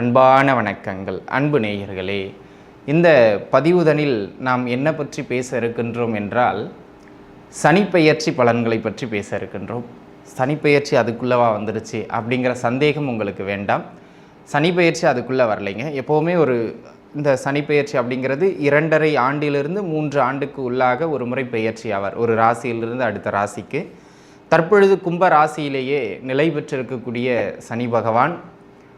அன்பான வணக்கங்கள். அன்பு நேயர்களே இந்த பதிவுதனில் நாம் என்ன பற்றி பேச இருக்கின்றோம் என்றால் சனிப்பெயர்ச்சி பலன்களை பற்றி பேச இருக்கின்றோம். சனிப்பெயர்ச்சி அதுக்குள்ளவா வந்துருச்சு அப்படிங்கிற சந்தேகம் உங்களுக்கு வேண்டாம். சனிப்பெயர்ச்சி அதுக்குள்ளே வரலைங்க. எப்போவுமே ஒரு இந்த சனிப்பெயர்ச்சி அப்படிங்கிறது இரண்டரை ஆண்டிலிருந்து மூன்று ஆண்டுக்கு உள்ளாக ஒரு முறை பெயர்ச்சி ஆவார். ஒரு ராசியிலிருந்து அடுத்த ராசிக்கு. தற்பொழுது கும்ப ராசியிலேயே நிலை பெற்றிருக்கக்கூடிய சனி பகவான்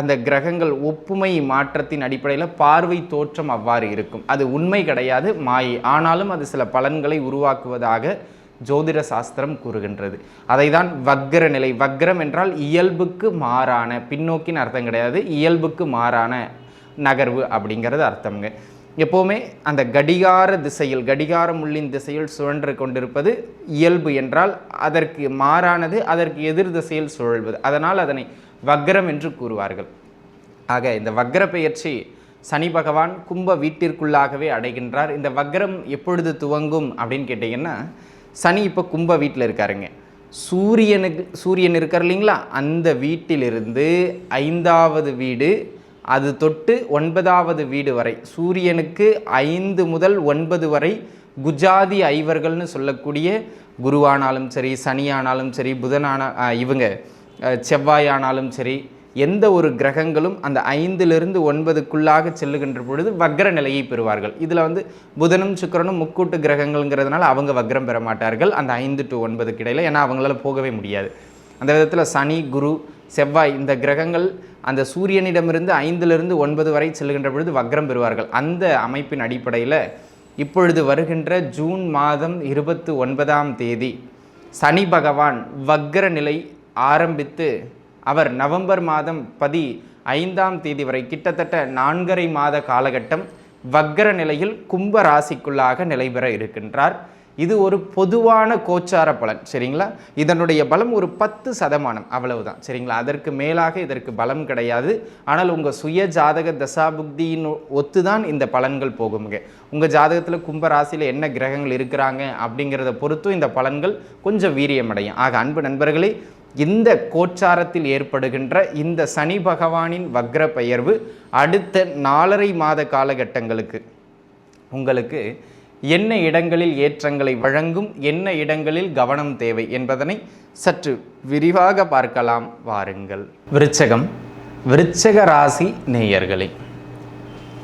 அந்த கிரகங்கள் ஒப்புமை மாற்றத்தின் அடிப்படையில் பார்வை தோற்றம் அவ்வாறு இருக்கும். அது உண்மை கிடையாது மாயை. ஆனாலும் அது சில பலன்களை உருவாக்குவதாக ஜோதிட சாஸ்திரம் கூறுகின்றது. அதை தான் வக்ர நிலை. வக்ரம் என்றால் இயல்புக்கு மாறான பின்னோக்கின்னு அர்த்தம் கிடையாது இயல்புக்கு மாறான நகர்வு அப்படிங்கிறது அர்த்தம்ங்க. எப்போவுமே அந்த கடிகார திசையில் கடிகார முள்ளின் திசையில் சுழன்று கொண்டிருப்பது இயல்பு என்றால் அதற்கு மாறானது அதற்கு எதிர் திசையில் சுழல்வது. அதனால் அதனை வக்ரம் என்று கூறுவார்கள். ஆக இந்த வக்ர பெயர்ச்சி சனி பகவான் கும்ப வீட்டிற்குள்ளாகவே அடைகின்றார். இந்த வக்ரம் எப்பொழுது துவங்கும் அப்படின்னு கேட்டிங்கன்னா சனி இப்போ கும்ப வீட்டில் இருக்காருங்க. சூரியனுக்கு சூரியன் இருக்கார் இல்லைங்களா? அந்த வீட்டிலிருந்து ஐந்தாவது வீடு அது தொட்டு ஒன்பதாவது வீடு வரை சூரியனுக்கு ஐந்து முதல் ஒன்பது வரை குஜாதி ஐவர்கள்னு சொல்லக்கூடிய குருவானாலும் சரி சனியானாலும் சரி புதனான இவங்க செவ்வாய் செவ்வாயானாலும் சரி எந்த ஒரு கிரகங்களும் அந்த ஐந்திலிருந்து ஒன்பதுக்குள்ளாக செல்லுகின்ற பொழுது வக்ர நிலையை பெறுவார்கள். இதில் வந்து புதனும் சுக்கிரனும் முக்கூட்டு கிரகங்கள்ங்கிறதுனால அவங்க வக்ரம் பெற மாட்டார்கள். அந்த ஐந்து டு ஒன்பதுக்கு இடையில் ஏன்னா அவங்களால போகவே முடியாது. அந்த விதத்தில் சனி குரு செவ்வாய் இந்த கிரகங்கள் அந்த சூரியனிடமிருந்து ஐந்திலிருந்து ஒன்பது வரை செல்லுகின்ற பொழுது வக்ரம் பெறுவார்கள். அந்த அமைப்பின் அடிப்படையில் இப்பொழுது வருகின்ற ஜூன் மாதம் இருபத்து ஒன்பதாம் தேதி சனி பகவான் வக்ர நிலை ஆரம்பித்து அவர் நவம்பர் மாதம் பதி ஐந்தாம் தேதி வரை கிட்டத்தட்ட நான்கரை மாத காலகட்டம் வக்கர நிலையில் கும்ப ராசிக்குள்ளாக நிலைபெற இருக்கின்றார். இது ஒரு பொதுவான கோச்சார பலன் சரிங்களா? இதனுடைய பலம் ஒரு பத்து சதமானம் அவ்வளவுதான் சரிங்களா? அதற்கு மேலாக இதற்கு பலம் கிடையாது. ஆனால் உங்கள் சுய ஜாதக தசாபுக்தியின் ஒத்துதான் இந்த பலன்கள் போகுங்க உங்கள் ஜாதகத்தில் கும்ப ராசியில் என்ன கிரகங்கள் இருக்கிறாங்க அப்படிங்கிறத பொறுத்தும் இந்த பலன்கள் கொஞ்சம் வீரியமடையும். ஆக அன்பு நண்பர்களே இந்த கோச்சாரத்தில் ஏற்படுகின்ற இந்த சனி பகவானின் வக்ர பெயர்வு அடுத்த நாலரை மாத காலகட்டங்களுக்கு உங்களுக்கு என்ன இடங்களில் ஏற்றங்களை வழங்கும் என்ன இடங்களில் கவனம் தேவை என்பதனை சற்று விரிவாக பார்க்கலாம் வாருங்கள். விருச்சகம் விருச்சக ராசி நேயர்களே.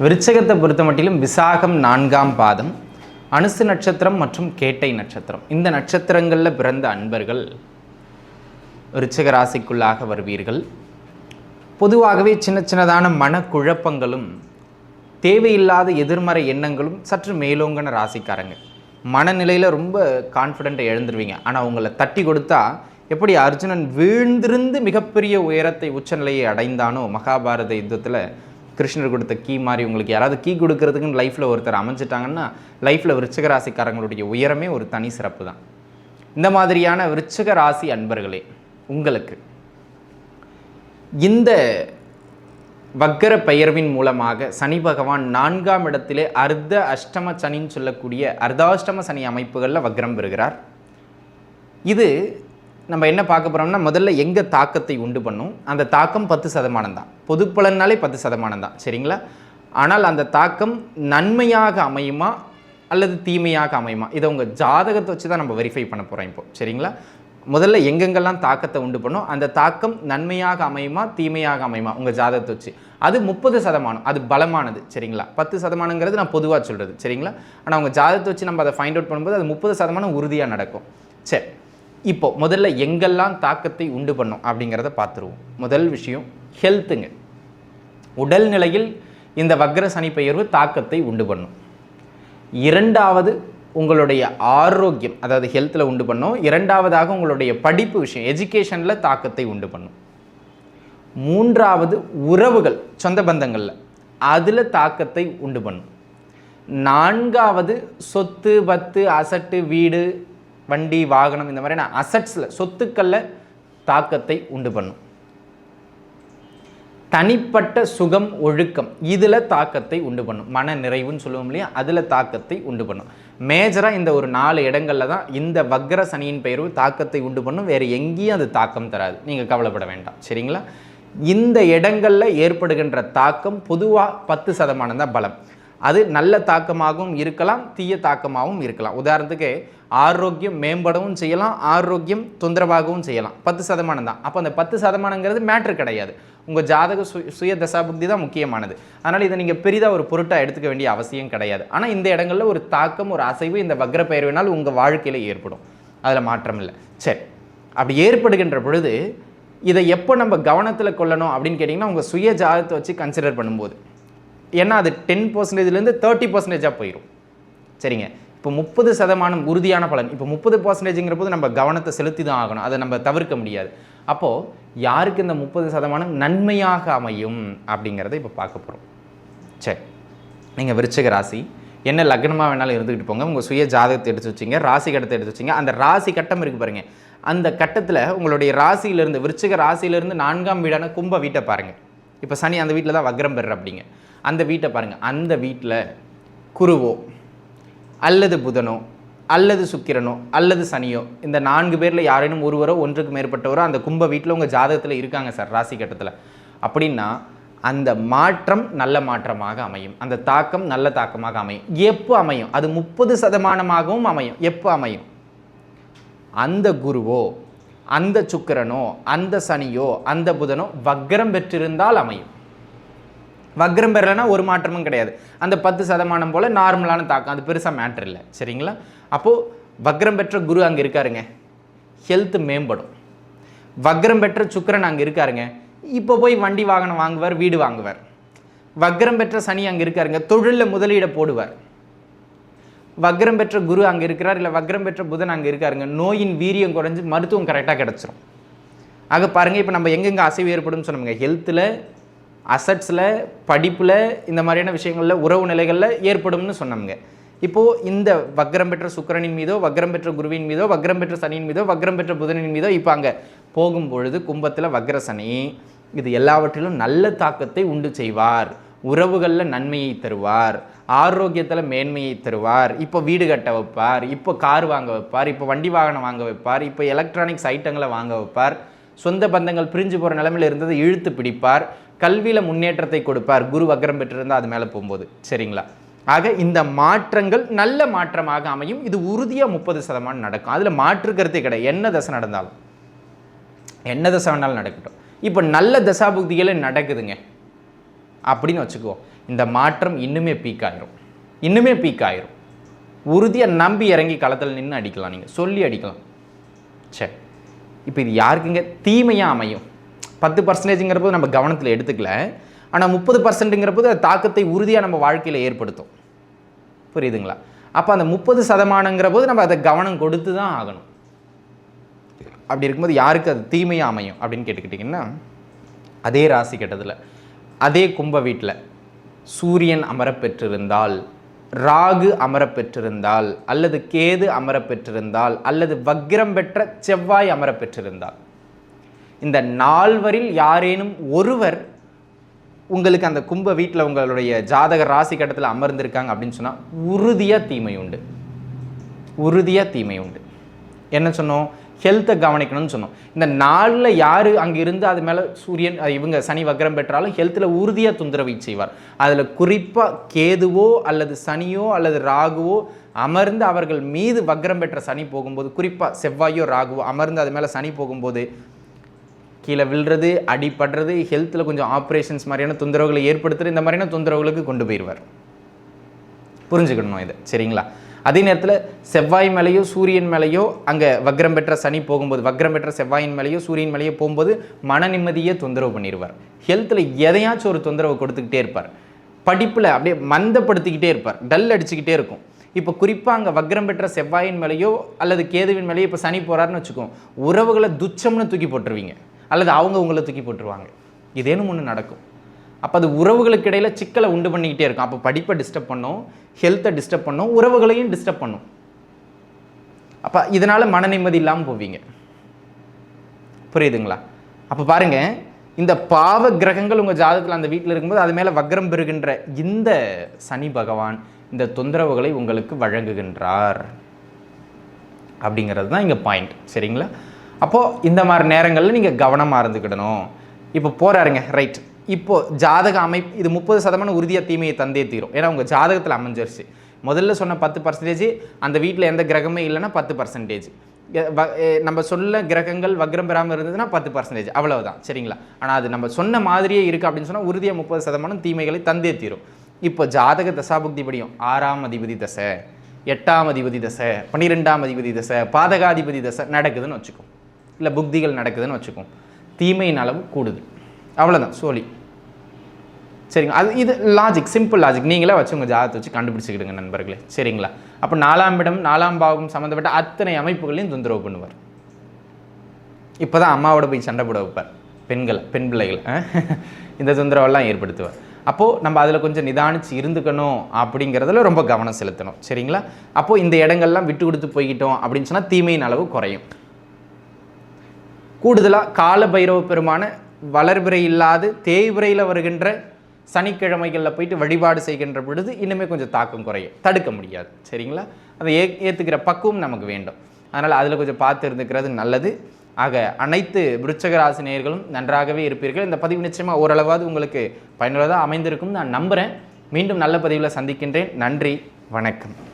விருச்சகத்தை பொறுத்த மட்டிலும் விசாகம் நான்காம் பாதம் அனுசு நட்சத்திரம் மற்றும் கேட்டை நட்சத்திரம். இந்த நட்சத்திரங்களில் பிறந்த அன்பர்கள் ரிச்சக ராசிக்குள்ளாக வருவீர்கள். பொதுவாகவே சின்ன சின்னதான மனக்குழப்பங்களும் தேவையில்லாத எதிர்மறை எண்ணங்களும் சற்று மேலோங்கன ராசிக்காரங்க. மனநிலையில் ரொம்ப கான்ஃபிடென்ட்டை எழுந்துருவீங்க. ஆனால் உங்களை தட்டி கொடுத்தா எப்படி அர்ஜுனன் வீழ்ந்திருந்து மிகப்பெரிய உயரத்தை உச்சநிலையை அடைந்தானோ மகாபாரத யுத்தத்தில் கிருஷ்ணர் கொடுத்த கீ மாதிரி உங்களுக்கு யாராவது கீ கொடுக்கறதுக்குன்னு லைஃப்பில் ஒருத்தர் அமைஞ்சிட்டாங்கன்னா லைஃப்பில் விருச்சக ராசிக்காரங்களுடைய உயரமே ஒரு தனி சிறப்பு தான். இந்த மாதிரியான விருச்சக ராசி அன்பர்களே உங்களுக்கு. இந்த வக்கர பெயர்வின் மூலமாக சனி பகவான் நான்காம் இடத்திலே அர்த்த அஷ்டம சனின்னு சொல்லக்கூடிய அர்த்தாஷ்டம சனி அமைப்புகளில் வக்ரம் பெறுகிறார். இது நம்ம என்ன பார்க்க போகிறோம்னா முதல்ல எங்கே தாக்கத்தை உண்டு பண்ணும்? அந்த தாக்கம் பத்து சதமானம் தான். பொது பலனாலே பத்து சதமானம் தான். சரிங்களா? ஆனால் அந்த தாக்கம் நன்மையாக அமையுமா? அல்லது தீமையாக அமையுமா? இதை உங்கள் ஜாதகத்தை வச்சு தான் நம்ம வெரிஃபை பண்ண போகிறோம் இப்போ. சரிங்களா? முதல்ல எங்கெங்கெல்லாம் தாக்கத்தை உண்டு பண்ணும் அந்த தாக்கம் நன்மையாக அமையுமா தீமையாக அமையுமா? உங்கள் ஜாதகத்தை வச்சு. அது முப்பது சதமானம். அது பலமானது. சரிங்களா? பத்து சதமானங்கிறது நான் பொதுவாக சொல்கிறது சரிங்களா? ஆனால் உங்கள் ஜாதகத்தை வச்சு நம்ம அதை ஃபைண்ட் அவுட் பண்ணும்போது அது முப்பது சதமானம் உறுதியாக நடக்கும். சரி. இப்போ முதல்ல எங்கெல்லாம் தாக்கத்தை உண்டு பண்ணும் அப்படிங்கிறத பார்த்துருவோம். முதல் விஷயம் ஹெல்த்துங்க உடல் நிலையில் இந்த வக்ர சனி பெயர்வு தாக்கத்தை உண்டு பண்ணும். இரண்டாவது உங்களுடைய ஆரோக்கியம் அதாவது ஹெல்த்தில் உண்டு பண்ணும். இரண்டாவதாக உங்களுடைய படிப்பு விஷயம் எஜுகேஷனில் தாக்கத்தை உண்டு பண்ணும். மூன்றாவது உறவுகள் சொந்த பந்தங்களில் அதில் தாக்கத்தை உண்டு பண்ணும். நான்காவது சொத்து பத்து அசட்டு வீடு வண்டி வாகனம் இந்த மாதிரியான அசட்ஸில் சொத்துக்களில் தாக்கத்தை உண்டு பண்ணும். தனிப்பட்ட சுகம் ஒழுக்கம் இதில் தாக்கத்தை உண்டு பண்ணும். மன நிறைவுன்னு சொல்லுவோம் இல்லையா? அதில் தாக்கத்தை உண்டு பண்ணும். மேஜராக இந்த ஒரு நாலு இடங்களில் தான் இந்த வக்ர சனியின் பெயர்வு தாக்கத்தை உண்டு பண்ணும். வேறு எங்கேயும் அது தாக்கம் தராது. நீங்கள் கவலைப்பட வேண்டாம். சரிங்களா? இந்த இடங்களில் ஏற்படுகின்ற தாக்கம் பொதுவாக பத்து சதமானம் தான் பலம். அது நல்ல தாக்கமாகவும் இருக்கலாம் தீய தாக்கமாகவும் இருக்கலாம். உதாரணத்துக்கு ஆரோக்கியம் மேம்படவும் செய்யலாம் ஆரோக்கியம் தொந்தரவாகவும் செய்யலாம். பத்து சதமானம் தான். அப்போ அந்த பத்து சதமானங்கிறது மேட்ரு கிடையாது. உங்கள் ஜாதக சு சுய தசாபுக்தி தான் முக்கியமானது. அதனால் இதை நீங்கள் பெரிதாக ஒரு பொருட்டாக எடுத்துக்க வேண்டிய அவசியம் கிடையாது. ஆனால் இந்த இடங்களில் ஒரு தாக்கம் ஒரு அசைவு இந்த வக்ர பெயர்வினால் உங்கள் வாழ்க்கையில் ஏற்படும். அதில் மாற்றம் இல்லை. சரி. அப்படி ஏற்படுகின்ற பொழுது இதை எப்போ நம்ம கவனத்தில் கொள்ளணும் அப்படின்னு கேட்டிங்கன்னா உங்கள் சுய ஜாதகத்தை வச்சு கன்சிடர் பண்ணும்போது. ஏன்னா அது டென் பர்சன்டேஜ்லேருந்து தேர்ட்டி பர்சன்டேஜாக போயிடும் சரிங்க. இப்போ முப்பது சதமானம் உறுதியான பலன். இப்போ முப்பது பர்சன்டேஜுங்கிற போது நம்ம கவனத்தை செலுத்தி தான் ஆகணும். அதை நம்ம தவிர்க்க முடியாது. அப்போது யாருக்கு இந்த முப்பது சதமானம் நன்மையாக அமையும் அப்படிங்கிறத இப்போ பார்க்க போகிறோம் சரி நீங்கள் விருச்சக ராசி என்ன லக்னமாக வேணாலும் இருந்துக்கிட்டு போங்க. உங்கள் சுய ஜாதகத்தை எடுத்து வச்சிங்க ராசி கட்டத்தை எடுத்து வச்சிங்க. அந்த ராசி கட்டம் இருக்குது பாருங்கள் அந்த கட்டத்தில் உங்களுடைய ராசியிலிருந்து விருச்சிக ராசியிலிருந்து நான்காம் வீடான கும்ப வீட்டை பாருங்கள் இப்போ சனி அந்த வீட்டில் தான் வக்ரம் பெறுற அப்படிங்க. அந்த வீட்டை பாருங்கள் அந்த வீட்டில் குருவோ அல்லது புதனோ அல்லது சுக்கிரனோ அல்லது சனியோ இந்த நான்கு பேரில் யாரேனும் ஒருவரோ ஒன்றுக்கு மேற்பட்டவரோ அந்த கும்ப வீட்டில் உங்கள் ஜாதகத்தில் இருக்காங்க சார் ராசி கட்டத்தில். அப்படின்னா அந்த மாற்றம் நல்ல மாற்றமாக அமையும். அந்த தாக்கம் நல்ல தாக்கமாக அமையும். எப்போ அமையும்? அது முப்பது சதமானமாகவும் அமையும். எப்போ அமையும்? அந்த குருவோ அந்த சுக்கிரனோ அந்த சனியோ அந்த புதனோ வக்ரம் பெற்றிருந்தால் அமையும். வக்ரம் பெறலைன்னா ஒரு மாற்றமும் கிடையாது. அந்த பத்து சதமானம் போல் நார்மலான தாக்கம். அது பெருசாக மேட்ரு இல்லை. சரிங்களா? அப்போது வக்ரம் பெற்ற குரு அங்கே இருக்காருங்க. ஹெல்த் மேம்படும். வக்ரம் பெற்ற சுக்கரன் அங்கே இருக்காருங்க. இப்போ போய் வண்டி வாகனம் வாங்குவார் வீடு வாங்குவார். வக்ரம் பெற்ற சனி அங்கே இருக்காருங்க. தொழிலில் முதலீட போடுவார். வக்ரம் பெற்ற குரு அங்கே இருக்கிறார் இல்லை வக்ரம் பெற்ற புதன் அங்கே இருக்காருங்க. நோயின் வீரியம் குறைஞ்சு மருத்துவம் கரெக்டாக கிடச்சிரும். ஆக பாருங்கள் இப்போ நம்ம எங்கெங்கே அசைவு ஏற்படும் சொன்னோம்ங்க. ஹெல்த்தில் அசட்ஸில் படிப்பில் இந்த மாதிரியான விஷயங்களில் உறவு நிலைகளில் ஏற்படும்னு சொன்னாங்க இப்போது இந்த வக்ரம் பெற்ற சுக்கரனின் மீதோ வக்ரம் பெற்ற குருவின் மீதோ வக்ரம் பெற்ற சனியின் மீதோ வக்ரம் பெற்ற புதனின் மீதோ இப்போ அங்கே போகும்பொழுது கும்பத்தில் வக்ர சனி இது எல்லாவற்றிலும் நல்ல தாக்கத்தை உண்டு செய்வார். உறவுகளில் நன்மையை தருவார். ஆரோக்கியத்தில் மேன்மையை தருவார். இப்போ வீடு கட்ட வைப்பார். இப்போ கார் வாங்க வைப்பார். இப்போ வண்டி வாகனம் வாங்க வைப்பார். இப்போ எலக்ட்ரானிக்ஸ் ஐட்டங்களை வாங்க வைப்பார். சொந்த பந்தங்கள் பிரிஞ்சு போகிற நிலமையில் இருந்ததை இழுத்து பிடிப்பார். கல்வியில் முன்னேற்றத்தை கொடுப்பார். குரு வக்ரம் பெற்றிருந்தால் அது மேலே போகும்போது. சரிங்களா? ஆக இந்த மாற்றங்கள் நல்ல மாற்றமாக அமையும். இது உறுதியாக முப்பது சதமானம் நடக்கும். அதில் மாற்று கருத்தே கிடையாது. என்ன தசை நடந்தாலும். என்ன தசை வேணாலும் நடக்கட்டும். இப்போ நல்ல தசாபுக்திகளே நடக்குதுங்க. அப்படின்னு வச்சுக்குவோம். இந்த மாற்றம் இன்னுமே பீக் ஆயிரும். இன்னுமே பீக் ஆயிரும். உறுதியாக நம்பி இறங்கி களத்தில் நின்று அடிக்கலாம் நீங்கள் சொல்லி அடிக்கலாம். சரி இப்போ இது யாருக்குங்க? தீமையாக அமையும். பத்து பர்சன்டேஜுங்கிறப்போது நம்ம கவனத்தில் எடுத்துக்கல. ஆனால் முப்பது பர்சன்ட்டுங்கிறப்போது அது தாக்கத்தை உறுதியாக நம்ம வாழ்க்கையில் ஏற்படுத்தும். புரியுதுங்களா? அப்போ அந்த முப்பது சதமானங்கிற போது நம்ம அதை கவனம் கொடுத்து தான் ஆகணும். அப்படி இருக்கும்போது யாருக்கு அது தீமையாக அமையும் அப்படின்னு கேட்டுக்கிட்டிங்கன்னா அதே ராசி கட்டத்தில் அதே கும்ப வீட்டில் சூரியன் அமரப்பெற்றிருந்தால் ராகு அமரப்பெற்றிருந்தால் அல்லது கேது அமரப்பெற்றிருந்தால் அல்லது வக்ரம் பெற்ற செவ்வாய் அமரப்பெற்றிருந்தால் இந்த நால்வரில் யாரேனும் ஒருவர் உங்களுக்கு அந்த கும்ப வீட்டில் உங்களுடைய ஜாதக ராசி கட்டத்தில் அமர்ந்திருக்காங்க அப்படின்னு சொன்னால் உறுதியாக தீமை உண்டு. உறுதியாக தீமை உண்டு. என்ன சொன்னோம்? ஹெல்த்தை கவனிக்கணும்னு சொன்னோம். இந்த நாளில் யார் அங்கே இருந்து அது மேலே சூரியன் இவங்க சனி வக்ரம் பெற்றாலும் ஹெல்த்தில் உறுதியாக தொந்தரவை செய்வார். அதில் குறிப்பாக கேதுவோ அல்லது சனியோ அல்லது ராகுவோ அமர்ந்து அவர்கள் மீது வக்ரம் பெற்ற சனி போகும்போது குறிப்பாக செவ்வாயோ ராகுவோ அமர்ந்து அது மேலே சனி போகும்போது கீழே விழுறது அடிபடுறது ஹெல்த்தில் கொஞ்சம் ஆப்ரேஷன்ஸ் மாதிரியான தொந்தரவுகளை ஏற்படுத்துகிற இந்த மாதிரியான தொந்தரவுகளுக்கு கொண்டு போயிடுவார் புரிஞ்சுக்கணும் இது சரிங்களா? அதே நேரத்தில் செவ்வாய் மேலேயோ சூரியன் மேலேயோ அங்கே வக்ரம் பெற்ற சனி போகும்போது வக்ரம் பெற்ற செவ்வாயின் மேலேயோ சூரியன் மேலேயோ போகும்போது மன நிம்மதியே தொந்தரவு பண்ணிடுவார். ஹெல்த்தில் எதையாச்சும் ஒரு தொந்தரவு கொடுத்துக்கிட்டே இருப்பார். படிப்பில் அப்படியே மந்தப்படுத்திக்கிட்டே இருப்பார் டல் அடிச்சுக்கிட்டே இருக்கும். இப்போ குறிப்பாக அங்கே வக்ரம் பெற்ற செவ்வாயின் மேலேயோ அல்லது கேதுவின் மேலேயோ இப்போ சனி போகிறாருன்னு வச்சுக்கோம் உறவுகளை துச்சம்னு தூக்கி போட்டுருவீங்க. அல்லது அவங்க உங்களை தூக்கி போட்டுருவாங்க. இதேனும் ஒன்று நடக்கும். அப்போ அது உறவுகளுக்கு இடையில சிக்கலை உண்டு பண்ணிக்கிட்டே இருக்கும். அப்போ படிப்பை டிஸ்டர்ப் பண்ணும் ஹெல்த்தை டிஸ்டர்ப் பண்ணும் உறவுகளையும் டிஸ்டர்ப் பண்ணும். அப்போ இதனால் மன நிம்மதி இல்லாமல் போவீங்க. புரியுதுங்களா? அப்போ பாருங்க இந்த பாவ கிரகங்கள் உங்கள் ஜாதகத்தில் அந்த வீட்டில் இருக்கும்போது அது மேலே வக்ரம் பெறுகின்ற இந்த சனி பகவான் இந்த தொந்தரவுகளை உங்களுக்கு வழங்குகின்றார். அப்படிங்கிறது தான் இங்கே பாயிண்ட் சரிங்களா? அப்போது இந்த மாதிரி நேரங்களில் நீங்கள் கவனமாக இருந்துக்கிடணும். இப்போ போகிறாருங்க ரைட் இப்போது ஜாதக அமைப்பு இது முப்பது சதமான உறுதியாக தீமையை தந்தே தீரும். ஏன்னா உங்கள் ஜாதகத்தில் அமைஞ்சிருச்சு. முதல்ல சொன்ன பத்து பர்சன்டேஜ் அந்த வீட்டில் எந்த கிரகமே இல்லைன்னா பத்து பர்சன்டேஜ் நம்ம சொல்ல கிரகங்கள் வக்ரம் பெறாமல் இருந்ததுன்னா பத்து பர்சன்டேஜ் அவ்வளவுதான் சரிங்களா? ஆனால் அது நம்ம சொன்ன மாதிரியே இருக்குது அப்படின்னு சொன்னால் உறுதியாக முப்பது சதமானம் தீமைகளை தந்தே தீரும். இப்போ ஜாதக தசாபுக்தி படியும். ஆறாம் அதிபதி தசை எட்டாம் அதிபதி தசை பன்னிரெண்டாம் அதிபதி தசை பாதகாதிபதி தசை நடக்குதுன்னு வச்சுக்கோ. இல்லை புக்திகள் நடக்குதுன்னு வச்சுக்கோம் தீமையின் அளவு கூடுது. அவ்வளோதான் சோழி. சரிங்க அது இது லாஜிக் சிம்பிள் லாஜிக் நீங்களே வச்சு உங்கள் ஜாதகத்தை வச்சு கண்டுபிடிச்சிக்கிடுங்க நண்பர்களே. சரிங்களா? அப்போ நாலாம் இடம் நாலாம் பாவம் சம்மந்தப்பட்ட அத்தனை அமைப்புகளையும் தொந்தரவு பண்ணுவார். இப்போ தான் அம்மாவோட போய் சண்டை போட வைப்பார். பெண்களை பெண் பிள்ளைகளை இந்த தொந்தரவெல்லாம் ஏற்படுத்துவார். அப்போது நம்ம அதில் கொஞ்சம் நிதானிச்சு இருந்துக்கணும் அப்படிங்கிறதுல ரொம்ப கவனம் செலுத்தணும். சரிங்களா? அப்போது இந்த இடங்கள்லாம் விட்டு கொடுத்து போய்கிட்டோம் அப்படின்னு சொன்னால் தீமையின் அளவு குறையும். கூடுதலாக கால பைரவ பெருமான வளர்பிறை இல்லாது தேய்பிறையில் வருகின்ற சனிக்கிழமைகளில் போயிட்டு வழிபாடு செய்கின்ற பொழுது இன்னுமே கொஞ்சம் தாக்கம் குறையும். தடுக்க முடியாது. சரிங்களா? அதை ஏ ஏற்றுக்கிற பக்குவம் நமக்கு வேண்டும். அதனால் அதில் கொஞ்சம் பார்த்து இருந்துக்கிறது நல்லது. ஆக அனைத்து விருச்சக நேயர்களும் நன்றாகவே இருப்பீர்கள். இந்த பதிவு நிச்சயமாக ஓரளவாவது உங்களுக்கு பயனுள்ளதாக அமைந்திருக்கும் நான் நம்புகிறேன் மீண்டும் நல்ல பதிவில் சந்திக்கின்றேன். நன்றி. வணக்கம்.